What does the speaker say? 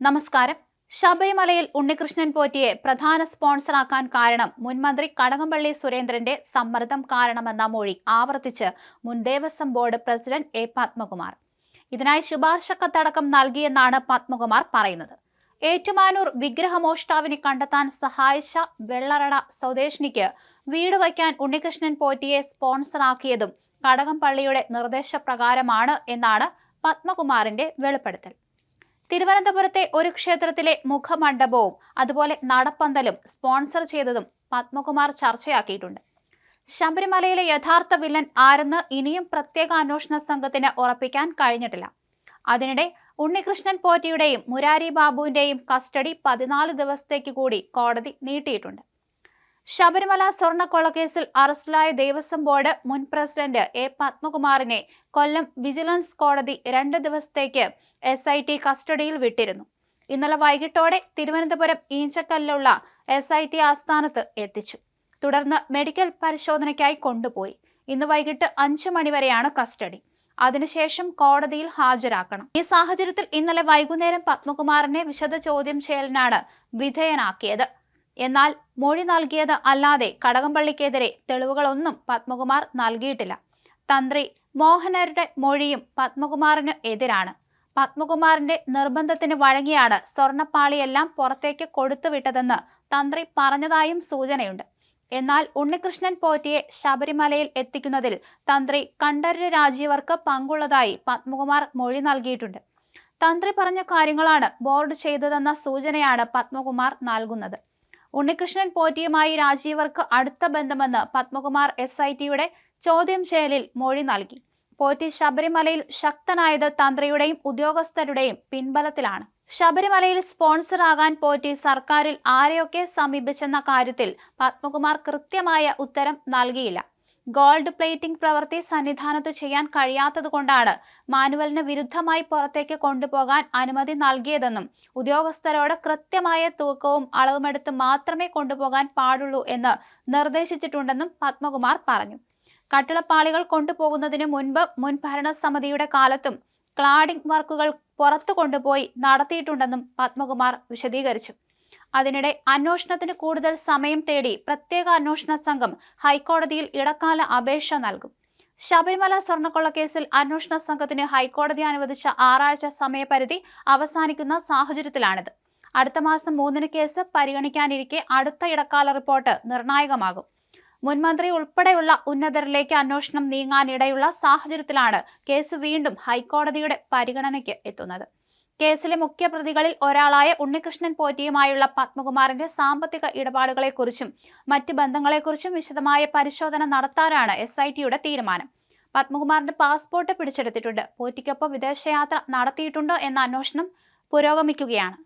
നമസ്കാരം. ശബരിമലയിൽ ഉണ്ണികൃഷ്ണൻ പോറ്റിയെ പ്രധാന സ്പോൺസറാക്കാൻ കാരണം മുൻമന്ത്രി കടകംപള്ളി സുരേന്ദ്രന്റെ സമ്മർദ്ദം കാരണമെന്ന മൊഴി ആവർത്തിച്ച് മുൻ Devaswom board president A Padmakumar. ഇതിനായി ശുപാർശ കത്തടക്കം നൽകിയെന്നാണ് പത്മകുമാർ പറയുന്നത്. ഏറ്റുമാനൂർ വിഗ്രഹമോഷ്ടാവിനെ കണ്ടെത്താൻ സഹായിച്ച വെള്ളറട സ്വദേശിനിക്ക് വീട് വയ്ക്കാൻ ഉണ്ണികൃഷ്ണൻ പോറ്റിയെ സ്പോൺസറാക്കിയതും കടകംപള്ളിയുടെ നിർദ്ദേശപ്രകാരമാണ് എന്നാണ് പത്മകുമാറിന്റെ വെളിപ്പെടുത്തൽ. തിരുവനന്തപുരത്തെ ഒരു ക്ഷേത്രത്തിലെ മുഖമണ്ഡപവും അതുപോലെ നടപ്പന്തലും സ്പോൺസർ ചെയ്തതും പത്മകുമാർ ചർച്ചയാക്കിയിട്ടുണ്ട്. ശബരിമലയിലെ യഥാർത്ഥ വില്ലൻ ആരെന്ന് ഇനിയും പ്രത്യേക അന്വേഷണ സംഘത്തിന് ഉറപ്പിക്കാൻ കഴിഞ്ഞിട്ടില്ല. അതിനിടെ ഉണ്ണികൃഷ്ണൻ പോറ്റിയുടെയും മുരാരി ബാബുവിന്റെയും കസ്റ്റഡി പതിനാല് ദിവസത്തേക്ക് കൂടി കോടതി നീട്ടിയിട്ടുണ്ട്. ശബരിമല സ്വർണക്കൊള്ളക്കേസിൽ അറസ്റ്റിലായ ദേവസ്വം ബോർഡ് മുൻ പ്രസിഡന്റ് എ പത്മകുമാറിനെ കൊല്ലം വിജിലൻസ് കോടതി രണ്ട് ദിവസത്തേക്ക് എസ് ഐ ടി കസ്റ്റഡിയിൽ വിട്ടിരുന്നു. ഇന്നലെ വൈകിട്ടോടെ തിരുവനന്തപുരം ഈഞ്ചക്കല്ലുള്ള എസ് ഐ ടി ആസ്ഥാനത്ത് എത്തിച്ചു. തുടർന്ന് മെഡിക്കൽ പരിശോധനയ്ക്കായി കൊണ്ടുപോയി. ഇന്ന് വൈകിട്ട് അഞ്ചു മണിവരെയാണ് കസ്റ്റഡി. അതിനുശേഷം കോടതിയിൽ ഹാജരാക്കണം. ഈ സാഹചര്യത്തിൽ ഇന്നലെ വൈകുന്നേരം പത്മകുമാറിനെ വിശദ ചോദ്യം ചെയ്യലിനാണ് വിധേയനാക്കിയത്. എന്നാൽ മൊഴി നൽകിയത് അല്ലാതെ കടകംപള്ളിക്കെതിരെ തെളിവുകളൊന്നും പത്മകുമാർ നൽകിയിട്ടില്ല. തന്ത്രി മോഹനരുടെ മൊഴിയും പത്മകുമാറിന് എതിരാണ്. പത്മകുമാറിന്റെ നിർബന്ധത്തിന് വഴങ്ങിയാണ് സ്വർണപ്പാളിയെല്ലാം പുറത്തേക്ക് കൊടുത്തുവിട്ടതെന്ന് തന്ത്രി പറഞ്ഞതായും സൂചനയുണ്ട്. എന്നാൽ ഉണ്ണികൃഷ്ണൻ പോറ്റിയെ ശബരിമലയിൽ എത്തിക്കുന്നതിൽ തന്ത്രി കണ്ഠരര് രാജീവർക്ക് പങ്കുള്ളതായി പത്മകുമാർ മൊഴി നൽകിയിട്ടുണ്ട്. തന്ത്രി പറഞ്ഞ കാര്യങ്ങളാണ് ബോർഡ് ചെയ്തതെന്ന സൂചനയാണ് പത്മകുമാർ നൽകുന്നത്. ഉണ്ണികൃഷ്ണൻ പോറ്റിയുമായി രാജീവർക്ക് അടുത്ത ബന്ധമെന്ന് പത്മകുമാർ എസ് ഐ ടിയുടെ ചോദ്യം ചെയ്യലിൽ മൊഴി നൽകി. പോറ്റി ശബരിമലയിൽ ശക്തനായത് തന്ത്രിയുടെയും ഉദ്യോഗസ്ഥരുടെയും പിൻബലത്തിലാണ്. ശബരിമലയിൽ സ്പോൺസറാകാൻ പോറ്റി സർക്കാരിൽ ആരെയൊക്കെ സമീപിച്ചെന്ന കാര്യത്തിൽ പത്മകുമാർ കൃത്യമായ ഉത്തരം നൽകിയില്ല. ഗോൾഡ് പ്ലേറ്റിംഗ് പ്രവൃത്തി സന്നിധാനത്ത് ചെയ്യാൻ കഴിയാത്തതുകൊണ്ടാണ് മാനുവലിന് വിരുദ്ധമായി പുറത്തേക്ക് കൊണ്ടുപോകാൻ അനുമതി നൽകിയതെന്നും ഉദ്യോഗസ്ഥരോട് കൃത്യമായ തൂക്കവും അളവുമെടുത്ത് മാത്രമേ കൊണ്ടുപോകാൻ പാടുള്ളൂ എന്ന് നിർദ്ദേശിച്ചിട്ടുണ്ടെന്നും പത്മകുമാർ പറഞ്ഞു. കട്ടിളപ്പാളികൾ കൊണ്ടുപോകുന്നതിന് മുൻപ് മുൻ ഭരണസമിതിയുടെ കാലത്തും ക്ലാഡിംഗ് വർക്കുകൾ പുറത്തു കൊണ്ടുപോയി നടത്തിയിട്ടുണ്ടെന്നും പത്മകുമാർ വിശദീകരിച്ചു. അതിനിടെ അന്വേഷണത്തിന് കൂടുതൽ സമയം തേടി പ്രത്യേക അന്വേഷണ സംഘം ഹൈക്കോടതിയിൽ ഇടക്കാല അപേക്ഷ നൽകും. ശബരിമല സ്വർണക്കൊള്ളക്കേസിൽ അന്വേഷണ സംഘത്തിന് ഹൈക്കോടതി അനുവദിച്ച ആറാഴ്ച സമയപരിധി അവസാനിക്കുന്ന സാഹചര്യത്തിലാണിത്. അടുത്ത മാസം മൂന്നിന് കേസ് പരിഗണിക്കാനിരിക്കെ അടുത്ത ഇടക്കാല റിപ്പോർട്ട് നിർണായകമാകും. മുൻമന്ത്രി ഉൾപ്പെടെയുള്ള ഉന്നതരിലേക്ക് അന്വേഷണം നീങ്ങാനിടയുള്ള സാഹചര്യത്തിലാണ് കേസ് വീണ്ടും ഹൈക്കോടതിയുടെ പരിഗണനയ്ക്ക് എത്തുന്നത്. കേസിലെ മുഖ്യപ്രതികളിൽ ഒരാളായ ഉണ്ണികൃഷ്ണൻ പോറ്റിയുമായുള്ള പത്മകുമാറിന്റെ സാമ്പത്തിക ഇടപാടുകളെക്കുറിച്ചും മറ്റ് ബന്ധങ്ങളെക്കുറിച്ചും വിശദമായ പരിശോധന നടത്താനാണ് എസ് ഐ ടിയുടെ തീരുമാനം. പത്മകുമാറിന്റെ പാസ്പോർട്ട് പിടിച്ചെടുത്തിട്ടുണ്ട്. പോറ്റിക്കൊപ്പം വിദേശയാത്ര നടത്തിയിട്ടുണ്ടോ എന്ന അന്വേഷണം പുരോഗമിക്കുകയാണ്.